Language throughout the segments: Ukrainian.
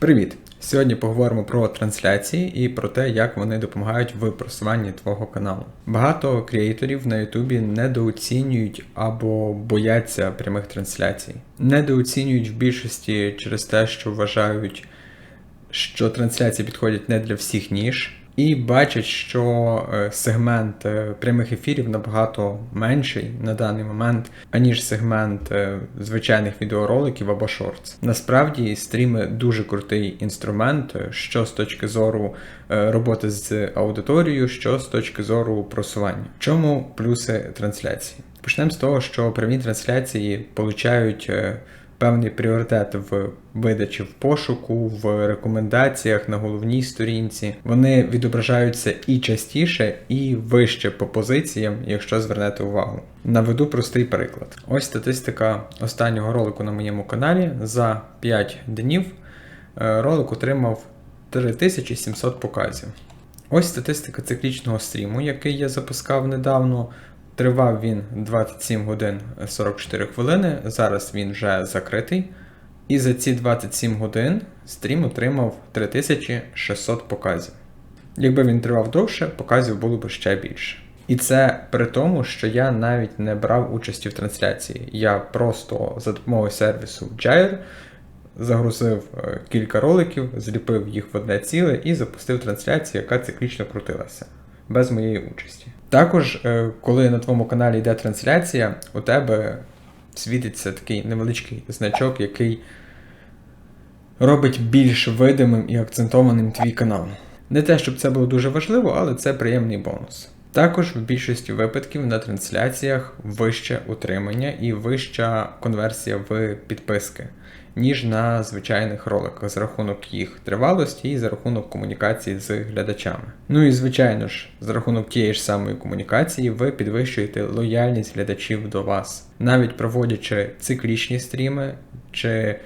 Привіт! Сьогодні поговоримо про трансляції і про те, як вони допомагають в просуванні твого каналу. Багато креаторів на Ютубі недооцінюють або бояться прямих трансляцій. Недооцінюють в більшості через те, що вважають, що трансляції підходять не для всіх ніж. І бачать, що е, сегмент е, прямих ефірів набагато менший на даний момент, аніж сегмент е, звичайних відеороликів або шортс. Насправді стріми дуже крутий інструмент, що з точки зору роботи з аудиторією, що з точки зору просування. В чому плюси трансляції? Почнемо з того, що прямі трансляції получають певний пріоритет в видачі в пошуку, в рекомендаціях на головній сторінці. Вони відображаються і частіше, і вище по позиціям, якщо звернете увагу. Наведу простий приклад. Ось статистика останнього ролику на моєму каналі за 5 днів. е, Ролик отримав 3700 показів. Ось статистика циклічного стріму, який я запускав недавно. Тривав він 27 годин 44 хвилини. Зараз він вже закритий. І за ці 27 годин стрім отримав 3600 показів. Якби він тривав довше, показів було б ще більше. І це при тому, що я навіть не брав участі в трансляції. Я просто за допомогою сервісу Jair загрузив е, кілька роликів, зліпив їх в одне ціле і запустив трансляцію, яка циклічно крутилася без моєї участі. Також, е, коли на твоєму каналі йде трансляція, у тебе світиться такий невеличкий значок, який робить більш видимим і акцентованим твій канал. Не те, щоб це було дуже важливо, але це приємний бонус. Також в більшості випадків на трансляціях вище утримання і вища конверсія в підписки, ніж на звичайних роликах за рахунок їх тривалості і за рахунок комунікації з глядачами. Ну і звичайно ж, за рахунок тієї ж самої комунікації, ви підвищуєте лояльність глядачів до вас, навіть проводячи циклічні стріми чи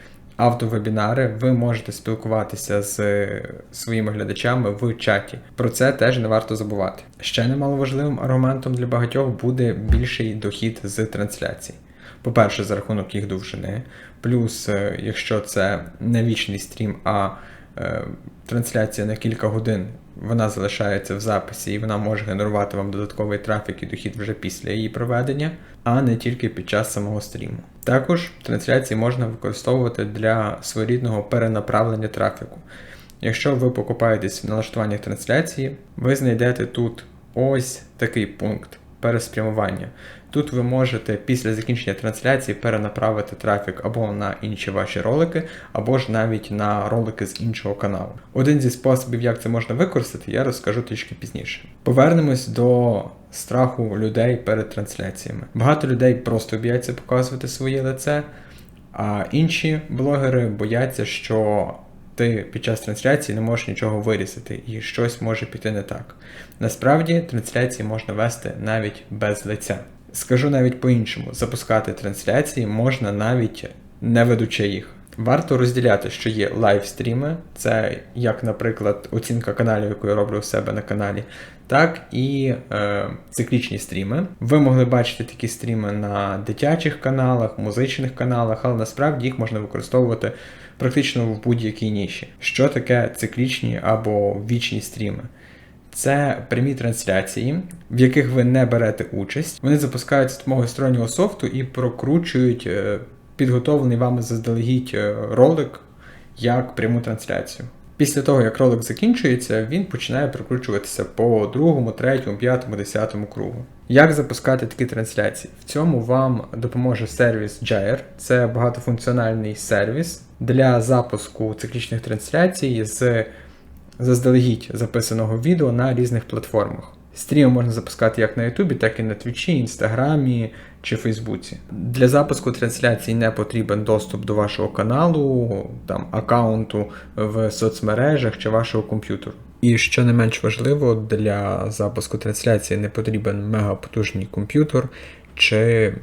автовебінари, ви можете спілкуватися з своїми глядачами в чаті. Про це теж не варто забувати. Ще немаловажливим аргументом для багатьох буде більший дохід з трансляцій. По-перше, за рахунок їх довжини, плюс, е, якщо це не вічний стрім, а е, трансляція на кілька годин, вона залишається в записі і вона може генерувати вам додатковий трафік і дохід вже після її проведення, а не тільки під час самого стріму. Також трансляції можна використовувати для своєрідного перенаправлення трафіку. Якщо ви покупаєтесь в налаштуваннях трансляції, ви знайдете тут ось такий пункт переспрямування. Тут ви можете після закінчення трансляції перенаправити трафік або на інші ваші ролики, або ж навіть на ролики з іншого каналу. Один зі способів, як це можна використати, я розкажу трішки пізніше. Повернемось до страху людей перед трансляціями. Багато людей просто бояться показувати своє лице, а інші блогери бояться, що ти під час трансляції не можеш нічого вирізати і щось може піти не так. Насправді трансляції можна вести навіть без лиця. Скажу навіть по-іншому: запускати трансляції можна навіть не ведучи їх. Варто розділяти, що є лайвстріми, це як, наприклад, оцінка каналів, яку я роблю у себе на каналі, так і е, циклічні стріми. Ви могли бачити такі стріми на дитячих каналах, музичних каналах, але насправді їх можна використовувати практично в будь-якій ніші. Що таке циклічні або вічні стріми? Це прямі трансляції, в яких ви не берете участь. Вони запускаються з допомогою стороннього софту і прокручують е, підготовлений вами заздалегідь е, ролик як пряму трансляцію. Після того, як ролик закінчується, він починає прокручуватися по другому, третьому, п'ятому, десятому кругу. Як запускати такі трансляції? В цьому вам допоможе сервіс Jair. Це багатофункціональний сервіс для запуску циклічних трансляцій з заздалегідь записаного відео на різних платформах. Стріми можна запускати як на Ютубі, так і на Твічі, Інстаграмі чи Фейсбуці. Для запуску трансляцій не потрібен доступ до вашого каналу, там аккаунту в соцмережах чи вашого комп'ютеру. І що не менш важливо, для запуску трансляції не потрібен мегапотужний комп'ютер чи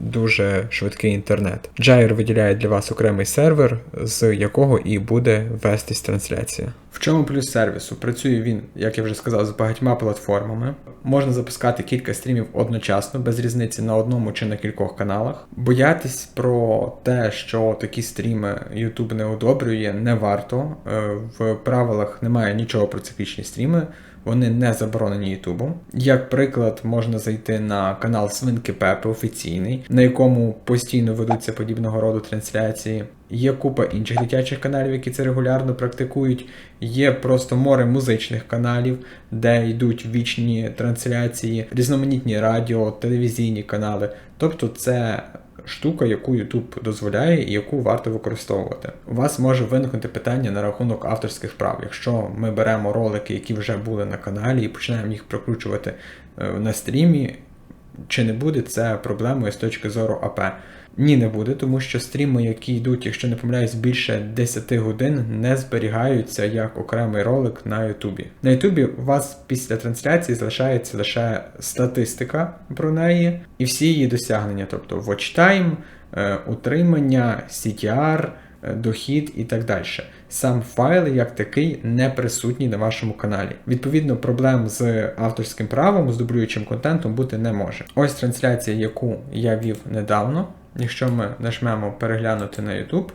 дуже швидкий інтернет. Gyre виділяє для вас окремий сервер, з якого і буде вестись трансляція. В чому плюс сервісу? Працює він, як я вже сказав, з багатьма платформами. Можна запускати кілька стрімів одночасно, без різниці на одному чи на кількох каналах. Боятись про те, що такі стріми YouTube не одобрює, не варто. Е, В правилах немає нічого про циклічні стріми. Вони не заборонені Ютубом. Як приклад, можна зайти на канал Свинки Пепи офіційний, на якому постійно ведуться подібного роду трансляції. Є купа інших дитячих каналів, які це регулярно практикують. Є просто море музичних каналів, де йдуть вічні трансляції, різноманітні радіо, телевізійні канали. Тобто це штука, яку YouTube дозволяє і яку варто використовувати. У вас може виникнути питання на рахунок авторських прав. Якщо ми беремо ролики, які вже були на каналі, і починаємо їх прокручувати е, на стрімі, чи не буде це проблемою з точки зору АП? Ні, не буде, тому що стріми, які йдуть, якщо не помиляюсь, більше 10 годин, не зберігаються як окремий ролик на Ютубі. На Ютубі у вас після трансляції залишається лише статистика про неї і всі її досягнення, тобто watch time, е, утримання, CTR, дохід і так далі. Сам файл як такий не присутній на вашому каналі. Відповідно, проблем з авторським правом, з дублюючим контентом бути не може. Ось трансляція, яку я вів недавно. Якщо ми нажмемо переглянути на YouTube,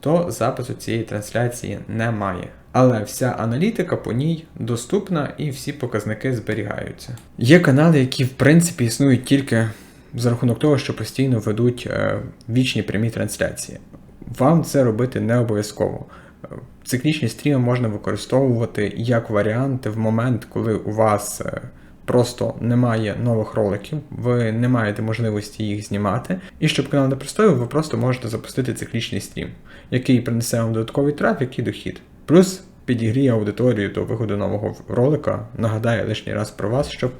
то запису цієї трансляції немає. Але вся аналітика по ній доступна і всі показники зберігаються. Є канали, які в принципі існують тільки за рахунок того, що постійно ведуть е, вічні прямі трансляції. Вам це робити не обов'язково. Циклічні стріми можна використовувати як варіант в момент, коли у вас е, просто немає нових роликів, ви не маєте можливості їх знімати. І щоб канал не простояв, ви просто можете запустити циклічний стрім, який принесе вам додатковий трафік і дохід. Плюс підігріє аудиторію до виходу нового ролика, нагадає лишній раз про вас, щоб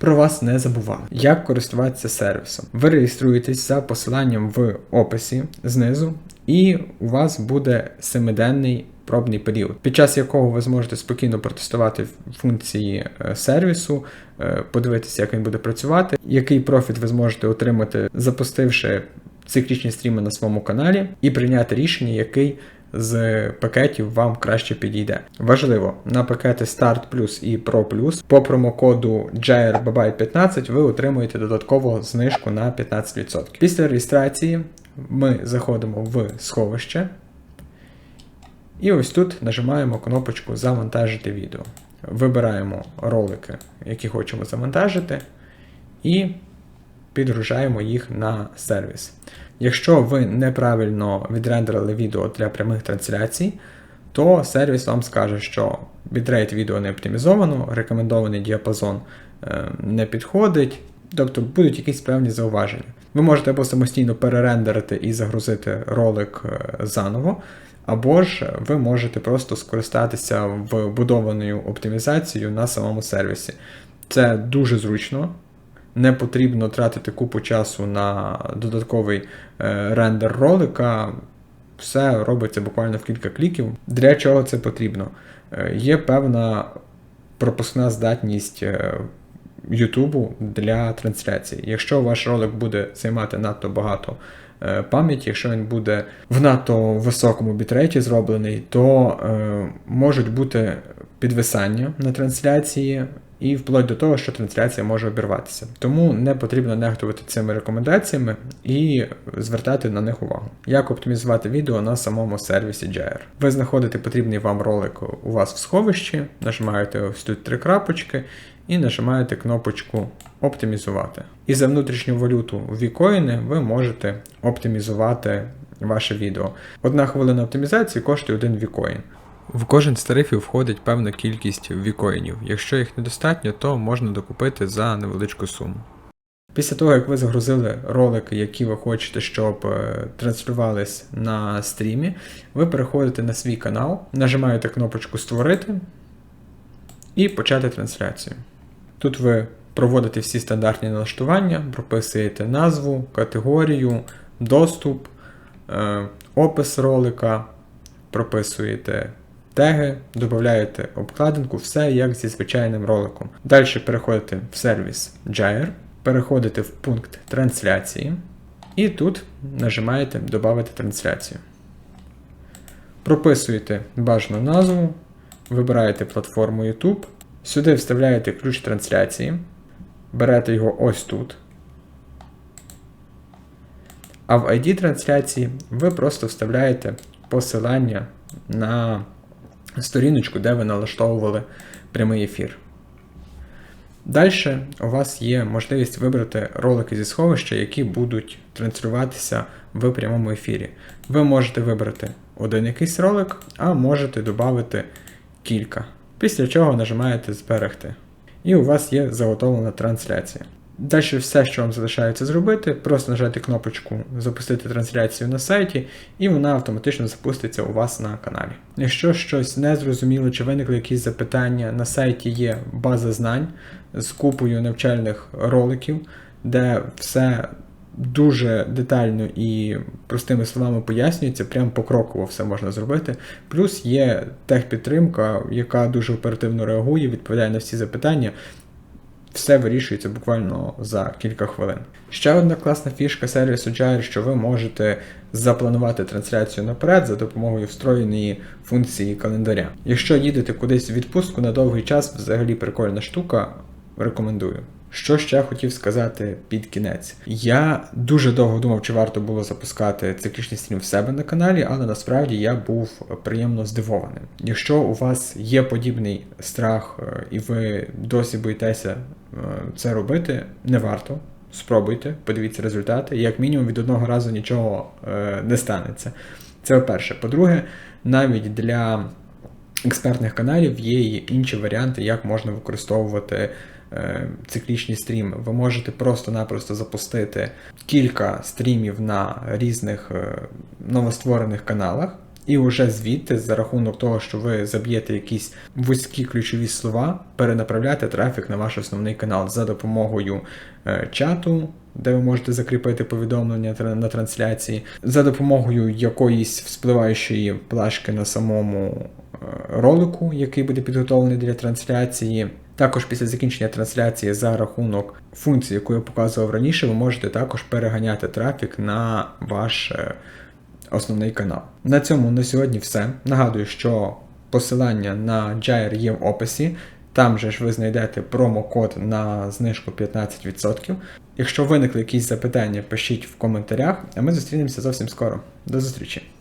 про вас не забували. Як користуватися сервісом? Ви реєструєтесь за посиланням в описі знизу, і у вас буде семиденний пробний період, під час якого ви зможете спокійно протестувати функції е, сервісу, е, подивитися, як він буде працювати, який профіт ви зможете отримати, запустивши циклічні стріми на своєму каналі, і прийняти рішення, який з пакетів вам краще підійде. Важливо, на пакети Start Plus і Pro Plus по промокоду JRBabai15 ви отримуєте додаткову знижку на 15%. Після реєстрації ми заходимо в сховище. І ось тут нажимаємо кнопочку Завантажити відео. Вибираємо ролики, які хочемо завантажити, і підгружаємо їх на сервіс. Якщо ви неправильно відрендерили відео для прямих трансляцій, то сервіс вам скаже, що бітрейт відео не оптимізовано, рекомендований діапазон е, не підходить, тобто будуть якісь певні зауваження. Ви можете або самостійно перерендерити і загрузити ролик е, заново, або ж ви можете просто скористатися вбудованою оптимізацією на самому сервісі. Це дуже зручно. Не потрібно тратити купу часу на додатковий е, рендер ролика. Все робиться буквально в кілька кліків. Для чого це потрібно? Е, є певна пропускна здатність Ютубу для трансляції. Якщо ваш ролик буде займати надто багато Е, пам'яті, якщо він буде в надто високому бітрейті зроблений, то е, можуть бути підвисання на трансляції. І вплоть до того, що трансляція може обірватися. Тому не потрібно нехтувати цими рекомендаціями і звертати на них увагу. Як оптимізувати відео на самому сервісі JR. Ви знаходите потрібний вам ролик у вас в сховищі, нажимаєте ось тут три крапочки і нажимаєте кнопочку Оптимізувати. І за внутрішню валюту вікоїни ви можете оптимізувати ваше відео. Одна хвилина оптимізації коштує один вікоїн. В кожен з тарифів входить певна кількість вікоїнів. Якщо їх недостатньо, то можна докупити за невеличку суму. Після того, як ви загрузили ролики, які ви хочете, щоб е, транслювались на стрімі, ви переходите на свій канал, нажимаєте кнопочку Створити і почати трансляцію. Тут ви проводите всі стандартні налаштування, прописуєте назву, категорію, доступ, е, опис ролика, прописуєте теги, додаєте обкладинку, все як зі звичайним роликом. Далі переходите в сервіс Gyre переходите в пункт трансляції і тут нажимаєте Добавити трансляцію. Прописуєте бажану назву, вибираєте платформу YouTube, сюди вставляєте ключ трансляції, берете його ось тут. А в ID трансляції ви просто вставляєте посилання на сторіночку, де ви налаштовували прямий ефір. Далі у вас є можливість вибрати ролики зі сховища, які будуть транслюватися в прямому ефірі. Ви можете вибрати один якийсь ролик, а можете додати кілька. Після чого нажимаєте Зберегти. І у вас є заготовлена трансляція. Далі все, що вам залишається зробити, просто нажати кнопочку Запустити трансляцію на сайті, і вона автоматично запуститься у вас на каналі. Якщо щось не зрозуміло чи виникли якісь запитання, на сайті є база знань з купою навчальних роликів, де все дуже детально і простими словами пояснюється, прям покроково все можна зробити. Плюс є техпідтримка, яка дуже оперативно реагує, відповідає на всі запитання. Все вирішується буквально за кілька хвилин. Ще одна класна фішка сервісу Gyre, що ви можете запланувати трансляцію наперед за допомогою встроєної функції календаря. Якщо їдете кудись в відпустку на довгий час, взагалі прикольна штука, рекомендую. Що ще хотів сказати під кінець. Я дуже довго думав, чи варто було запускати циклічний стрім в себе на каналі, але насправді я був приємно здивованим. Якщо у вас є подібний страх е, і ви досі боїтеся це робити, не варто. Спробуйте, подивіться результати, як мінімум від одного разу нічого е, не станеться. Це по-перше. По-друге, навіть для експертних каналів є і інші варіанти, як можна використовувати е, циклічні стріми. Ви можете просто-напросто запустити кілька стрімів на різних е, новостворених каналах. І вже звідти, за рахунок того, що ви заб'єте якісь вузькі ключові слова, перенаправляти трафік на ваш основний канал за допомогою е, чату, де ви можете закріпити повідомлення на трансляції, за допомогою якоїсь вспливаючої плашки на самому е, ролику, який буде підготовлений для трансляції. Також після закінчення трансляції за рахунок функції, яку я показував раніше, ви можете також переганяти трафік на ваш е, основний канал. На цьому на сьогодні все. Нагадую, що посилання на Jair є в описі. Там же ж ви знайдете промокод на знижку 15%. Якщо виникли якісь запитання, пишіть в коментарях, а ми зустрінемося зовсім скоро. До зустрічі!